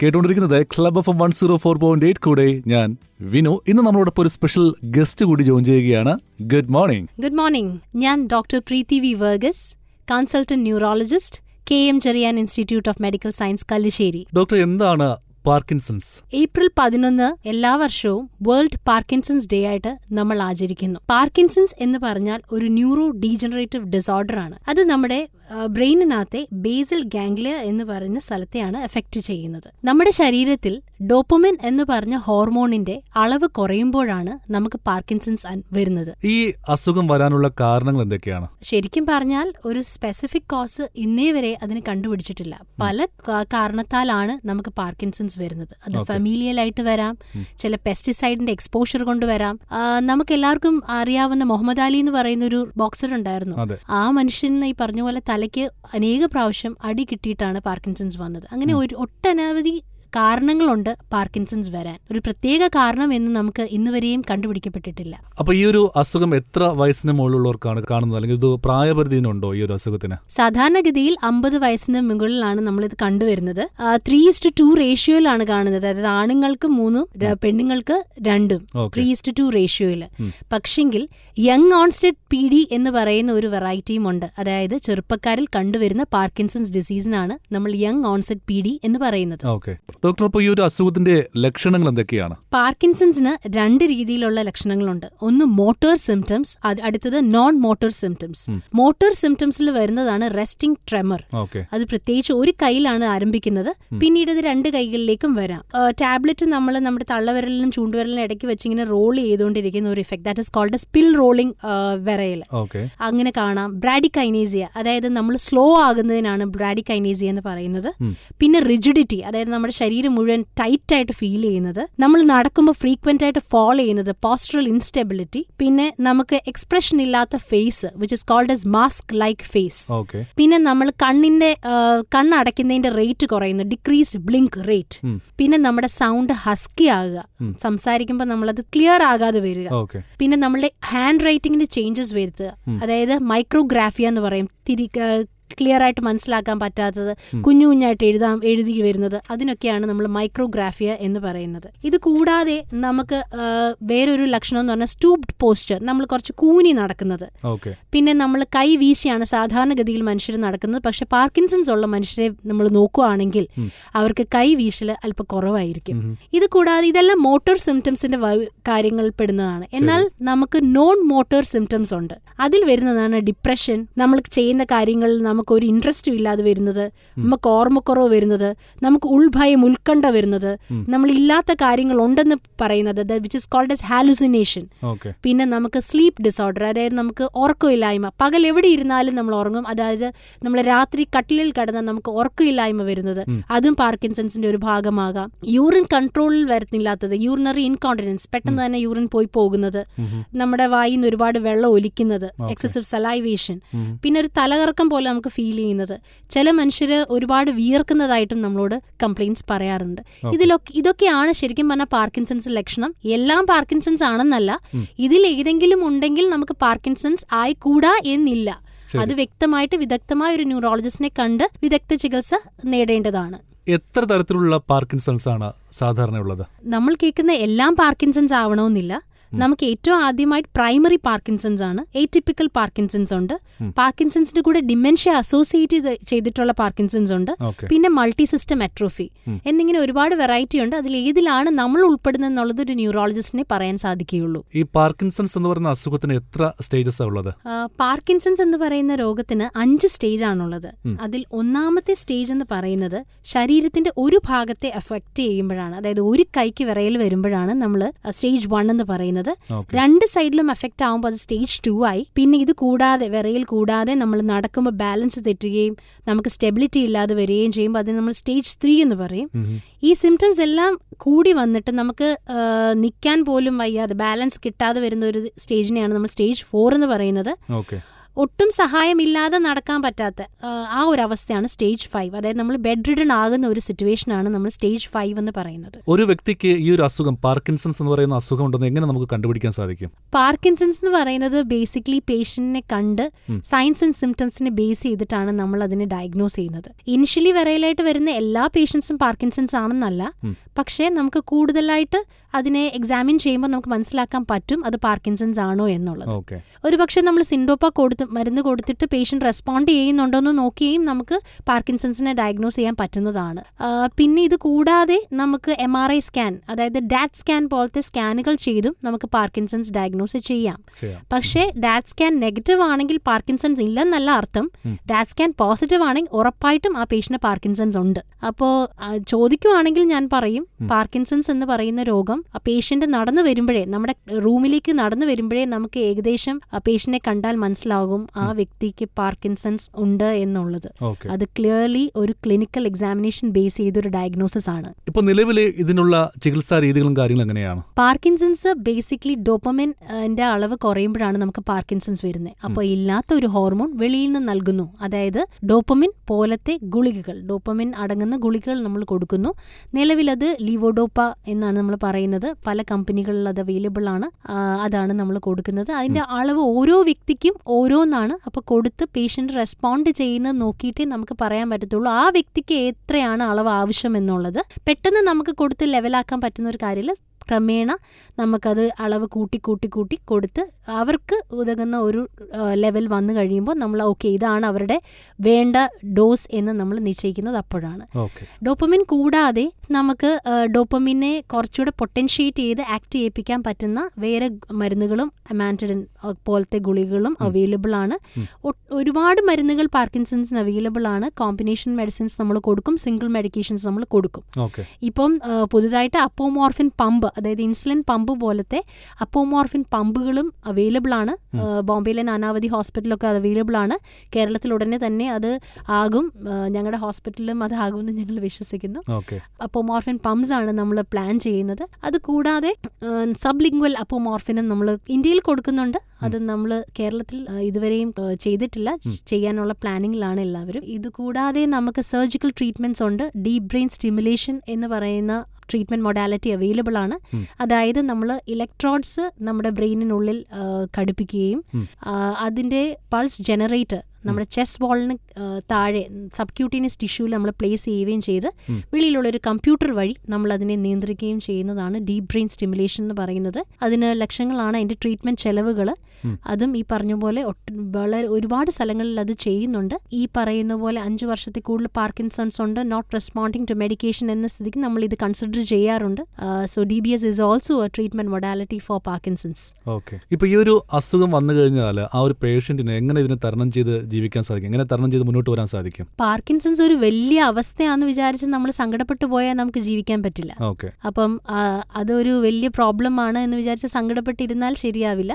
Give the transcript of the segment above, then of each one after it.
കേട്ടുകൊണ്ടിരിക്കുന്നത് club F one zero four point eight കൂടെ ഞാൻ വിനു. ഇന്ന് നമ്മളോടൊപ്പം ഒരു സ്പെഷ്യൽ ഗസ്റ്റ് കൂടി ജോയിൻ ചെയ്യുകയാണ്. ഗുഡ് മോർണിംഗ് ഗുഡ് മോർണിംഗ് ഞാൻ doctor Preethi V Varghese consultant neurologist K M Cherian institute of medical science Kallissery doctor എന്താണ് പാർക്കിൻസൺസ്. ഏപ്രിൽ പതിനൊന്ന് എല്ലാ വർഷവും വേൾഡ് പാർക്കിൻസൺസ് ഡേ ആയിട്ട് നമ്മൾ ആചരിക്കുന്നു. പാർക്കിൻസൺസ് എന്ന് പറഞ്ഞാൽ ഒരു ന്യൂറോ ഡീജനറേറ്റീവ് ഡിസോർഡർ ആണ്. അത് നമ്മുടെ ബ്രെയിനിനകത്തെ ബേസൽ ഗാംഗ്ലിയ എന്ന് പറയുന്ന സ്ഥലത്തെയാണ് എഫക്റ്റ് ചെയ്യുന്നത്. നമ്മുടെ ശരീരത്തിൽ ഡോപ്പമിൻ എന്ന് പറഞ്ഞ ഹോർമോണിന്റെ അളവ് കുറയുമ്പോഴാണ് നമുക്ക് പാർക്കിൻസൺസ് വരുന്നത്. ഈ അസുഖം വരാനുള്ള കാരണങ്ങൾ എന്തൊക്കെയാണ്? ശരിക്കും പറഞ്ഞാൽ ഒരു സ്പെസിഫിക് കോസ് ഇന്നേ വരെ അതിന് കണ്ടുപിടിച്ചിട്ടില്ല. പല കാരണത്താലാണ് നമുക്ക് പാർക്കിൻസൺസ് വരുന്നത്. അത്. ആയിട്ട് വരാം. ചില പെസ്റ്റിസൈഡിന്റെ എക്സ്പോഷർ കൊണ്ട് വരാം. നമുക്ക് എല്ലാവർക്കും അറിയാവുന്ന മുഹമ്മദ് അലി എന്ന് പറയുന്ന ഒരു ബോക്സർ ഉണ്ടായിരുന്നു ആ മനുഷ്യന് ഈ പറഞ്ഞ പോലെ തലയ്ക്ക് അനേക പ്രാവശ്യം അടി കിട്ടിയിട്ടാണ് പാർക്കിൻസൺസ് വന്നത്. അങ്ങനെ ഒരു ഒട്ടനവധി കാരണങ്ങളുണ്ട് പാർക്കിൻസൺസ് വരാൻ. ഒരു പ്രത്യേക കാരണം എന്ന് നമുക്ക് ഇന്ന് വരെയും കണ്ടുപിടിക്കപ്പെട്ടിട്ടില്ല. അപ്പൊ ഈ ഒരു അസുഖം എത്ര വയസ്സിന് മുകളിലുള്ളവർക്കാണ് കാണുന്നത്? അല്ലെങ്കിൽ ഇത് പ്രായപരിധിനുണ്ടോ ഈ ഒരു അസുഖത്തിന്? സാധാരണഗതിയിൽ അമ്പത് വയസ്സിന് മുകളിലാണ് നമ്മൾ ഇത് കണ്ടുവരുന്നത് ത്രീ ഇസ്റ്റ് ടു റേഷ്യോയിലാണ് കാണുന്നത്. അതായത് ആണുങ്ങൾക്ക് മൂന്നും പെണ്ണുങ്ങൾക്ക് രണ്ടും. ത്രീ ഇസ്റ്റ് ടു റേഷ്യോയിൽ. പക്ഷെങ്കിൽ യങ് ഓൺസ്റ്റെറ്റ് പി ഡി എന്ന് പറയുന്ന ഒരു വെറൈറ്റിയും ഉണ്ട്. അതായത് ചെറുപ്പക്കാരിൽ കണ്ടുവരുന്ന പാർക്കിൻസൺസ് ഡിസീസിനാണ് നമ്മൾ യങ് ഓൺസെറ്റ് പി ഡി എന്ന് പറയുന്നത്. ഡോക്ടർ അപ്പൊ ഈ ഒരു അസുഖത്തിന്റെ ലക്ഷണങ്ങൾ എന്തൊക്കെയാണ്? പാർക്കിൻസൺസിന് രണ്ട് രീതിയിലുള്ള ലക്ഷണങ്ങളുണ്ട്. ഒന്ന് മോട്ടോർ സിംറ്റംസ് അടുത്തത് നോൺ മോട്ടോർ സിംറ്റംസ് മോട്ടോർ സിംറ്റംസിൽ വരുന്നതാണ് റെസ്റ്റിംഗ് ട്രെമർ. അത് പ്രത്യേകിച്ച് ഒരു കൈയിലാണ് ആരംഭിക്കുന്നത്. പിന്നീട് ഇത് രണ്ട് കൈകളിലേക്കും വരാം. ടാബ്ലറ്റ് നമ്മൾ നമ്മുടെ തള്ളവിരലിനും ചൂണ്ടുവിരലിനും ഇടയ്ക്ക് വെച്ച് ഇങ്ങനെ റോൾ ചെയ്തുകൊണ്ടിരിക്കുന്ന ഒരു effect that is called pill rolling വിറയൽ അങ്ങനെ കാണാം. ബ്രാഡിക്കൈനേസിയ അതായത് നമ്മൾ സ്ലോ ആകുന്നതിനാണ് ബ്രാഡിക്കൈനേസിയ എന്ന് പറയുന്നത്. പിന്നെ റിജിഡിറ്റി അതായത് നമ്മുടെ ശരീരം മുഴുവൻ ടൈറ്റായിട്ട് ഫീൽ ചെയ്യുന്നത് നമ്മൾ നടക്കുമ്പോൾ ഫ്രീക്വന്റ് ആയിട്ട് ഫോൾ ചെയ്യുന്നത് പോസ്റ്ററൽ ഇൻസ്റ്റെബിലിറ്റി പിന്നെ നമുക്ക് എക്സ്പ്രഷൻ ഇല്ലാത്ത face which is called as mask like face പിന്നെ നമ്മൾ കണ്ണിന്റെ കണ്ണടയ്ക്കുന്നതിന്റെ റേറ്റ് കുറയുന്നു ഡിക്രീസ്ഡ് ബ്ലിങ്ക് റേറ്റ് പിന്നെ നമ്മുടെ സൗണ്ട് ഹസ്കി ആകുക. സംസാരിക്കുമ്പോൾ നമ്മളത് ക്ലിയർ ആകാതെ വരിക. പിന്നെ നമ്മളുടെ ഹാൻഡ് റൈറ്റിംഗിന് ചേഞ്ചസ് വരുത്തുക. അതായത് മൈക്രോഗ്രാഫിയ എന്ന് പറയും. തിരി ക്ലിയർ ആയിട്ട് മനസ്സിലാക്കാൻ പറ്റാത്തത് കുഞ്ഞു കുഞ്ഞായിട്ട് എഴുതാൻ എഴുതി വരുന്നത് അതിനൊക്കെയാണ് നമ്മൾ മൈക്രോഗ്രാഫിയ എന്ന് പറയുന്നത്. ഇത് കൂടാതെ നമുക്ക് വേറൊരു ലക്ഷണം എന്ന് പറഞ്ഞാൽ സ്റ്റൂപ്ഡ് പോസ്ചർ നമ്മൾ കുറച്ച് കൂനി നടക്കുന്നത്. പിന്നെ നമ്മൾ കൈ വീശിയാണ് സാധാരണഗതിയിൽ മനുഷ്യർ നടക്കുന്നത് പക്ഷെ പാർക്കിൻസൺസ് ഉള്ള മനുഷ്യരെ നമ്മൾ നോക്കുകയാണെങ്കിൽ അവർക്ക് കൈ വീശൽ അല്പം കുറവായിരിക്കും. ഇത് കൂടാതെ ഇതെല്ലാം മോട്ടോർ സിംറ്റംസിന്റെ കാര്യങ്ങളിൽ കാര്യങ്ങൾ പെടുന്നതാണ്. എന്നാൽ നമുക്ക് നോൺ മോട്ടോർ സിംറ്റംസ് ഉണ്ട്. അതിൽ വരുന്നതാണ് ഡിപ്രഷൻ നമ്മൾ ചെയ്യുന്ന കാര്യങ്ങളിൽ നമുക്ക് ഒരു ഇൻട്രസ്റ്റും ഇല്ലാതെ വരുന്നത് നമുക്ക് ഓർമ്മക്കുറവ് വരുന്നത് നമുക്ക് ഉൾഭയം ഉത്കണ്ഠ വരുന്നത്. നമ്മൾ ഇല്ലാത്ത കാര്യങ്ങൾ ഉണ്ടെന്ന് പറയുന്നത് which is called as hallucination പിന്നെ നമുക്ക് സ്ലീപ്പ് ഡിസോർഡർ അതായത് നമുക്ക് ഉറക്കമില്ലായ്മ. പകൽ എവിടെ ഇരുന്നാലും നമ്മൾ ഉറങ്ങും. അതായത് നമ്മൾ രാത്രി കട്ടിലിൽ കിടന്ന നമുക്ക് ഉറക്കമില്ലായ്മ വരുന്നത്. അതും പാർക്കിൻസൺസിന്റെ ഒരു ഭാഗമാകാം. യൂറിൻ കൺട്രോളിൽ വരുന്നില്ലാത്തത് യൂറിനറി ഇൻകോണ്ടിനൻസ് പെട്ടെന്ന് തന്നെ യൂറിൻ പോയി പോകുന്നത് നമ്മുടെ വായിന്ന് നിന്ന് ഒരുപാട് വെള്ളം ഒലിക്കുന്നത് എക്സസീവ് സലൈവേഷൻ പിന്നെ ഒരു തലകറക്കം പോലെ നമുക്ക് ഫീൽ ചെയ്യുന്നത്. ചില മനുഷ്യർ ഒരുപാട് വിയർക്കുന്നതായിട്ടും നമ്മളോട് കംപ്ലയിൻസ് പറയാറുണ്ട്. ഇതിലൊക്കെ ഇതൊക്കെയാണ് ശരിക്കും പറഞ്ഞാൽ പാർക്കിൻസൺസ് ലക്ഷണം. എല്ലാം പാർക്കിൻസൺസ് ആണെന്നല്ല. ഇതിൽ ഏതെങ്കിലും ഉണ്ടെങ്കിൽ നമുക്ക് പാർക്കിൻസൺസ് ആയിക്കൂടാ എന്നില്ല. അത് വ്യക്തമായിട്ട് വിദഗ്ധമായ ഒരു ന്യൂറോളജിസ്റ്റിനെ കണ്ട് വിദഗ്ധ ചികിത്സ നേടേണ്ടതാണ്. എത്ര തരത്തിലുള്ള പാർക്കിൻസൺസ് ആണ് സാധാരണയുള്ളത് നമ്മൾ കേൾക്കുന്ന എല്ലാം പാർക്കിൻസൺസ് ആവണമെന്നില്ല. നമുക്ക് ഏറ്റവും ആദ്യമായിട്ട് പ്രൈമറി പാർക്കിൻസൺസ് ആണ്. എയ്റ്റിപ്പിക്കൽ പാർക്കിൻസൺസ് ഉണ്ട്. പാർക്കിൻസൺസിന്റെ കൂടെ ഡിമെൻഷ്യ അസോസിയേറ്റ് ചെയ്തിട്ടുള്ള പാർക്കിൻസൺസ് ഉണ്ട്. പിന്നെ മൾട്ടി സിസ്റ്റം അട്രോഫി എന്നിങ്ങനെ ഒരുപാട് വെറൈറ്റി ഉണ്ട്. അതിൽ ഏതിലാണ് നമ്മൾ ഉൾപ്പെടുന്നത് എന്നുള്ളത് ഒരു ന്യൂറോളജിസ്റ്റിനെ പറയാൻ സാധിക്കുകയുള്ളൂ. ഈ പാർക്കിൻസൺസ് എന്ന് പറയുന്ന അസുഖത്തിന് എത്ര സ്റ്റേജസ് ഉള്ളത്? പാർക്കിൻസൺസ് എന്ന് പറയുന്ന രോഗത്തിന് അഞ്ച് സ്റ്റേജ് ആണുള്ളത് അതിൽ ഒന്നാമത്തെ സ്റ്റേജ് എന്ന് പറയുന്നത് ശരീരത്തിന്റെ ഒരു ഭാഗത്തെ എഫക്ട് ചെയ്യുമ്പോഴാണ്. അതായത് ഒരു കൈക്ക് വിറയൽ വരുമ്പോഴാണ് നമ്മൾ സ്റ്റേജ് വൺ എന്ന് പറയുന്നത്. ഓക്കെ. രണ്ട് സൈഡിലും എഫക്റ്റ് ആകുമ്പോൾ അത് സ്റ്റേജ് ടു ആയി. പിന്നെ ഇത് കൂടാതെ വിറയിൽ കൂടാതെ നമ്മൾ നടക്കുമ്പോൾ ബാലൻസ് തെറ്റുകയും നമുക്ക് സ്റ്റെബിലിറ്റി ഇല്ലാതെ വരികയും ചെയ്യുമ്പോൾ അതിന് നമ്മൾ സ്റ്റേജ് ത്രീ എന്ന് പറയും. ഈ സിംറ്റംസ് എല്ലാം കൂടി വന്നിട്ട് നമുക്ക് നിൽക്കാൻ പോലും വയ്യാതെ ബാലൻസ് കിട്ടാതെ വരുന്ന ഒരു സ്റ്റേജിനെയാണ് നമ്മൾ സ്റ്റേജ് ഫോർ എന്ന് പറയുന്നത്. ഒട്ടും സഹായമില്ലാതെ നടക്കാൻ പറ്റാത്ത ആ, ഒരു അവസ്ഥയാണ് സ്റ്റേജ് ഫൈവ് അതായത് നമ്മൾ ബെഡ് റിഡൺ ആകുന്ന ഒരു സിറ്റുവേഷനാണ് നമ്മൾ സ്റ്റേജ് ഫൈവ് എന്ന് പറയുന്നത്. ഒരു വ്യക്തിക്ക് ഈ ഒരു അസുഖം പാർക്കിൻസൺസ് എന്ന് പറയുന്ന അസുഖം ഉണ്ടെന്ന് എങ്ങനെ നമുക്ക് കണ്ടുപിടിക്കാൻ സാധിക്കും? പാർക്കിൻസൺസ് എന്ന് പറയുന്നത് ബേസിക്കലി പേഷ്യന്റിനെ കണ്ട്. സയൻസ് ആൻഡ് സിംറ്റംസിനെ ബേസ് ചെയ്തിട്ടാണ് നമ്മൾ അതിനെ ഡയഗ്നോസ് ചെയ്യുന്നത്. ഇനിഷ്യലി വിറയിലായിട്ട് വരുന്ന എല്ലാ പേഷ്യൻസും പാർക്കിൻസൺസ് ആണെന്നല്ല. പക്ഷേ നമുക്ക് കൂടുതലായിട്ട് അതിനെ എക്സാമിൻ ചെയ്യുമ്പോൾ നമുക്ക് മനസ്സിലാക്കാൻ പറ്റും അത് പാർക്കിൻസൺസ് ആണോ എന്നുള്ളത്. ഒരു പക്ഷേ നമ്മൾ സിൻഡോപ്പ കൊടുത്ത് മരുന്ന് കൊടുത്തിട്ട് പേഷ്യന്റ് റെസ്പോണ്ട് ചെയ്യുന്നുണ്ടോ എന്ന് നോക്കുകയും നമുക്ക് പാർക്കിൻസൺസിനെ ഡയഗ്നോസ് ചെയ്യാൻ പറ്റുന്നതാണ്. പിന്നെ ഇത് കൂടാതെ നമുക്ക് എം ആർ ഐ സ്കാൻ അതായത് ഡാറ്റ് സ്കാൻ പോലത്തെ സ്കാനുകൾ ചെയ്തും നമുക്ക് പാർക്കിൻസൺസ് ഡയഗ്നോസ് ചെയ്യാം. പക്ഷേ ഡാറ്റ് സ്കാൻ നെഗറ്റീവ് ആണെങ്കിൽ പാർക്കിൻസൺസ് ഇല്ലെന്നല്ല അർത്ഥം. ഡാറ്റ് സ്കാൻ പോസിറ്റീവ് ആണെങ്കിൽ ഉറപ്പായിട്ടും ആ പേഷ്യന് പാർക്കിൻസൺസ് ഉണ്ട്. അപ്പോൾ ചോദിക്കുവാണെങ്കിൽ ഞാൻ പറയും പാർക്കിൻസൺസ് എന്ന് പറയുന്ന രോഗം ആ പേഷ്യന്റ് നടന്നു വരുമ്പോഴേ നമ്മുടെ റൂമിലേക്ക് നടന്നു വരുമ്പോഴേ നമുക്ക് ഏകദേശം ആ പേഷ്യനെ കണ്ടാൽ മനസ്സിലാകും. ആ വ്യക്തിക്ക് പാർക്കിൻസൺസ് ഉണ്ട് എന്നുള്ളത്. അത് ക്ലിയർലി ഒരു ക്ലിനിക്കൽ എക്സാമിനേഷൻ ബേസ് ചെയ്തൊരു ഡയഗ്നോസിസ് ആണ്. ഇപ്പൊ നിലവിൽ ഇതിനുള്ള ചികിത്സാ രീതികളും കാര്യങ്ങളും എങ്ങനെയാണ്? പാർക്കിൻസൺസ് ബേസിക്കലി ഡോപ്പമിന്റെ അളവ് കുറയുമ്പോഴാണ് നമുക്ക് പാർക്കിൻസൺസ് വരുന്നത് അപ്പോൾ ഇല്ലാത്ത ഒരു ഹോർമോൺ വെളിയിൽ നിന്ന് നൽകുന്നു. അതായത് ഡോപ്പമിൻ പോലത്തെ ഗുളികകൾ ഡോപ്പമിൻ അടങ്ങുന്ന ഗുളികകൾ നമ്മൾ കൊടുക്കുന്നു. നിലവിലത് ലിവോഡോപ്പ എന്നാണ് നമ്മൾ പറയുന്നത്. പല കമ്പനികളിൽ അത് അവൈലബിൾ ആണ്. അതാണ് നമ്മൾ കൊടുക്കുന്നത്. അതിന്റെ അളവ് ഓരോ വ്യക്തിക്കും ഓരോന്നാണ് അപ്പോൾ കൊടുത്ത് പേഷ്യന്റ് റെസ്പോണ്ട് ചെയ്യുന്നത് നോക്കിയിട്ടേ നമുക്ക് പറയാൻ പറ്റത്തുള്ളൂ. ആ വ്യക്തിക്ക് എത്രയാണ് അളവ് ആവശ്യം എന്നുള്ളത്. പെട്ടെന്ന് നമുക്ക് കൊടുത്ത് ലെവലാക്കാൻ പറ്റുന്ന ഒരു കാര്യമില്ല. ക്രമേണ നമുക്കത് അളവ് കൂട്ടി കൂട്ടി കൂട്ടി കൊടുത്ത് അവർക്ക് ഉതകുന്ന ഒരു ലെവൽ വന്നു കഴിയുമ്പോൾ നമ്മൾ ഓക്കെ ഇതാണ് അവരുടെ വേണ്ട ഡോസ് എന്ന് നമ്മൾ നിശ്ചയിക്കുന്നത് അപ്പോഴാണ്. ഡോപ്പമിൻ കൂടാതെ നമുക്ക് ഡോപ്പമിനെ കുറച്ചുകൂടെ പൊട്ടൻഷ്യേറ്റ് ചെയ്ത് ആക്ട് ചെയ്യിപ്പിക്കാൻ പറ്റുന്ന വേറെ മരുന്നുകളും അമാന്റഡിൻ പോലത്തെ ഗുളികകളും അവൈലബിൾ ആണ്. ഒരുപാട് മരുന്നുകൾ പാർക്കിൻസൺസിന് അവൈലബിൾ ആണ്. കോമ്പിനേഷൻ മെഡിസിൻസ് നമ്മൾ കൊടുക്കും സിംഗിൾ മെഡിക്കേഷൻസ് നമ്മൾ കൊടുക്കും. ഇപ്പം പുതുതായിട്ട് അപ്പോമോർഫിൻ പമ്പ് അതായത് ഇൻസുലിൻ പമ്പ് പോലത്തെ അപ്പോമോർഫിൻ പമ്പുകളും അവൈലബിൾ ആണ്. ബോംബെയിലെ നാനാവധി ഹോസ്പിറ്റലൊക്കെ അവൈലബിൾ ആണ്. കേരളത്തിൽ ഉടനെ തന്നെ അത് ആകും. ഞങ്ങളുടെ ഹോസ്പിറ്റലിലും അത് ആകുമെന്ന് ഞങ്ങൾ വിശ്വസിക്കുന്നു. അപ്പോമോർഫിൻ പമ്പ്സ് ആണ് നമ്മൾ പ്ലാൻ ചെയ്യുന്നത്. അത് കൂടാതെ സബ് ലിംഗ്വൽ അപ്പോമോർഫിനും നമ്മൾ ഇന്ത്യയിൽ കൊടുക്കുന്നുണ്ട്. അത് നമ്മൾ കേരളത്തിൽ ഇതുവരെയും ചെയ്തിട്ടില്ല. ചെയ്യാനുള്ള പ്ലാനിങ്ങിലാണ് എല്ലാവരും. ഇത് കൂടാതെ നമുക്ക് സർജിക്കൽ ട്രീറ്റ്മെന്റ്സ് ഉണ്ട്. ഡീപ് ബ്രെയിൻ സ്റ്റിമുലേഷൻ എന്ന് പറയുന്ന ട്രീറ്റ്മെന്റ് മൊഡാലിറ്റി അവൈലബിൾ ആണ്. അതായത് നമ്മൾ ഇലക്ട്രോഡ്സ് നമ്മുടെ ബ്രെയിനിനുള്ളിൽ ഘടിപ്പിക്കുകയും അതിന്റെ പൾസ് ജനറേറ്റർ നമ്മുടെ ചെസ് ബോളിന് താഴെ സബ്ക്യൂട്ടീനിയസ് ടിഷ്യൂവിൽ നമ്മൾ പ്ലേസ് ചെയ്യുകയും ചെയ്ത്. വെളിയിലുള്ള ഒരു കമ്പ്യൂട്ടർ വഴി നമ്മൾ അതിനെ നിയന്ത്രിക്കുകയും ചെയ്യുന്നതാണ് ഡീപ് ബ്രെയിൻ സ്റ്റിമുലേഷൻ എന്ന് പറയുന്നത്. അതിന് ലക്ഷങ്ങളാണ് അതിന്റെ ട്രീറ്റ്മെന്റ് ചെലവുകൾ അതും ഈ പറഞ്ഞ പോലെ വളരെ ഒരുപാട് സ്ഥലങ്ങളിൽ അത് ചെയ്യുന്നുണ്ട്. ഈ പറയുന്ന പോലെ അഞ്ച് വർഷത്തിൽ കൂടുതൽ പാർക്കിൻസൺസ് ഉണ്ട്. നോട്ട് റെസ്പോണ്ടിങ് ടു മെഡിക്കേഷൻ എന്ന സ്ഥിതിക്ക് നമ്മൾ ഇത് കൺസിഡർ ചെയ്യാറുണ്ട്. So D B S is also a treatment modality for Parkinson's okay ഇപ്പൊ ഈ ഒരു അസുഖം വന്നു കഴിഞ്ഞാൽ ആ ഒരു പേഷ്യന്റിനെ എങ്ങനെ ഇതിനെ തരണം ചെയ്ത് ജീവിക്കാൻ സാധിക്കും. എങ്ങനെ തരണം ചെയ്ത് മുന്നോട്ട് വരാൻ സാധിക്കും? പാർക്കിൻസൺസ് ഒരു വലിയ അവസ്ഥയാണെന്ന് വിചാരിച്ച് നമ്മൾ സങ്കടപ്പെട്ടു പോയാൽ നമുക്ക് ജീവിക്കാൻ പറ്റില്ല. ഓക്കെ. അപ്പം അതൊരു വലിയ പ്രോബ്ലം ആണ് എന്ന് വിചാരിച്ച് സങ്കടപ്പെട്ടിരുന്നാൽ ശരിയാവില്ല.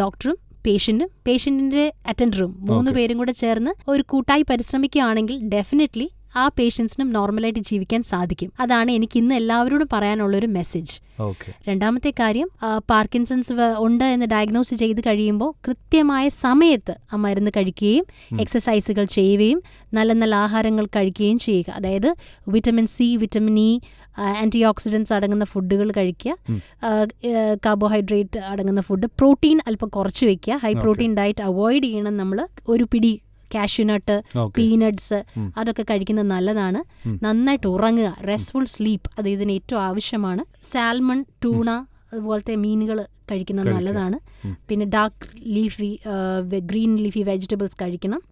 ഡോക്ടറും പേഷ്യന്റും പേഷ്യന്റിന്റെ അറ്റൻഡറും മൂന്ന് പേരും കൂടെ ചേർന്ന് ഒരു കൂട്ടായി പരിശ്രമിക്കുകയാണെങ്കിൽ ഡെഫിനറ്റ്ലി ആ പേഷ്യൻസിനും നോർമലായിട്ട് ജീവിക്കാൻ സാധിക്കും. അതാണ് എനിക്ക് ഇന്ന് എല്ലാവരോടും പറയാനുള്ള ഒരു മെസ്സേജ് രണ്ടാമത്തെ കാര്യം പാർക്കിൻസൺസ് ഉണ്ട് എന്ന് ഡയഗ്നോസ് ചെയ്ത് കഴിയുമ്പോൾ കൃത്യമായ സമയത്ത് ആ മരുന്ന് കഴിക്കുകയും എക്സസൈസുകൾ ചെയ്യുകയും നല്ല നല്ല ആഹാരങ്ങൾ കഴിക്കുകയും ചെയ്യുക. അതായത് vitamin C vitamin E antioxidants അടങ്ങുന്ന ഫുഡുകൾ കഴിക്കുക. കാർബോഹൈഡ്രേറ്റ് അടങ്ങുന്ന ഫുഡ് പ്രോട്ടീൻ അല്പം കുറച്ച് വയ്ക്കുക ഹൈ പ്രോട്ടീൻ ഡയറ്റ് അവോയ്ഡ് ചെയ്യണം. നമ്മൾ ഒരു പിടി കാഷ്യൂനട്ട് പീനട്സ് അതൊക്കെ കഴിക്കുന്നത് നല്ലതാണ്. നന്നായിട്ട് ഉറങ്ങുക. റെസ്റ്റ്ഫുൾ സ്ലീപ്പ് അത് ഇതിന് ഏറ്റവും ആവശ്യമാണ്. സാൽമൺ ടൂണ അതുപോലത്തെ മീനുകൾ കഴിക്കുന്നത് നല്ലതാണ്. പിന്നെ dark leafy green leafy vegetables കഴിക്കണം.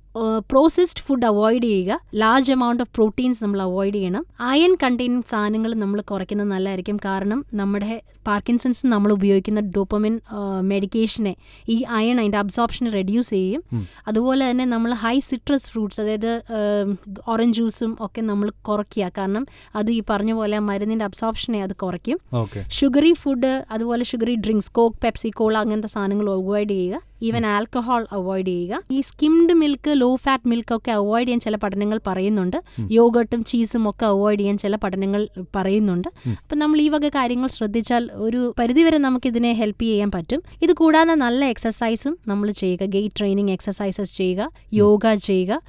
പ്രോസസ്ഡ് ഫുഡ് അവോയ്ഡ് ചെയ്യുക. ലാർജ് എമൗണ്ട് ഓഫ് പ്രോട്ടീൻസ് നമ്മൾ അവോയ്ഡ് ചെയ്യണം. അയൺ കണ്ടെയ്നിങ് സാധനങ്ങൾ നമ്മൾ കുറയ്ക്കുന്നത് നല്ലതായിരിക്കും. കാരണം നമ്മുടെ പാർക്കിൻസൺസ് നമ്മൾ ഉപയോഗിക്കുന്ന ഡോപ്പമിൻ മെഡിക്കേഷനെ ഈ അയൺ അതിന്റെ അബ്സോർപ്ഷനെ റെഡ്യൂസ് ചെയ്യും. അതുപോലെ തന്നെ നമ്മൾ ഹൈ സിട്രസ് ഫ്രൂട്ട്സ് അതായത് ഓറഞ്ച് ജ്യൂസും ഒക്കെ നമ്മൾ കുറയ്ക്കുക. കാരണം അത് ഈ പറഞ്ഞ പോലെ മരുന്നിന്റെ അബ്സോർപ്ഷനെ അത് കുറയ്ക്കും. ഷുഗറി ഫുഡ് അതുപോലെ sugary drinks coke Pepsi cola അങ്ങനത്തെ സാധനങ്ങൾ അവോയ്ഡ് ചെയ്യുക. ഈവൻ ആൽക്കഹോൾ അവോയ്ഡ് ചെയ്യുക. ഈ skimmed milk low fat milk ഒക്കെ അവോയ്ഡ് ചെയ്യാൻ ചില പഠനങ്ങൾ പറയുന്നുണ്ട്. യോഗട്ടും ചീസും ഒക്കെ അവോയ്ഡ് ചെയ്യാൻ ചില പഠനങ്ങൾ പറയുന്നുണ്ട്. അപ്പം നമ്മൾ ഈ വക കാര്യങ്ങൾ ശ്രദ്ധിച്ചാൽ ഒരു പരിധിവരെ നമുക്ക് ഇതിനെ ഹെൽപ്പ് ചെയ്യാൻ പറ്റും. ഇത് കൂടാതെ നല്ല എക്സസൈസും നമ്മൾ ചെയ്യുക. ഗെയ്റ്റ് ട്രെയിനിങ് എക്സസൈസസ് ചെയ്യുക. യോഗ ചെയ്യുക.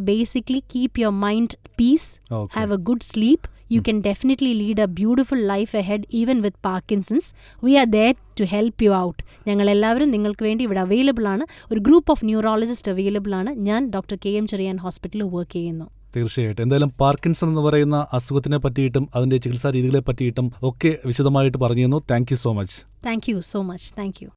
Basically keep your mind peace have a good sleep, you can definitely lead a beautiful life ahead even with Parkinson's. We are there to help you out. ഞങ്ങൾ എല്ലാവരും നിങ്ങൾക്ക് വേണ്ടി ഇവിടെ അവൈലബിൾ ആണ്. ഒരു group of neurologist available ആണ്. ഞാൻ doctor K M Cherian ഹോസ്പിറ്റലിൽ വർക്ക് ചെയ്യുന്നു. തീർച്ചയായിട്ടും. എന്തായാലും പാർക്കിൻസൺ എന്ന് പറയുന്ന അസുഖത്തിനെ പറ്റിയിട്ടും അതിന്റെ ചികിത്സാ രീതികളെ പറ്റിയിട്ടും ഒക്കെ വിശദമായിട്ട് പറഞ്ഞു തന്നു thank you so much thank you so much thank you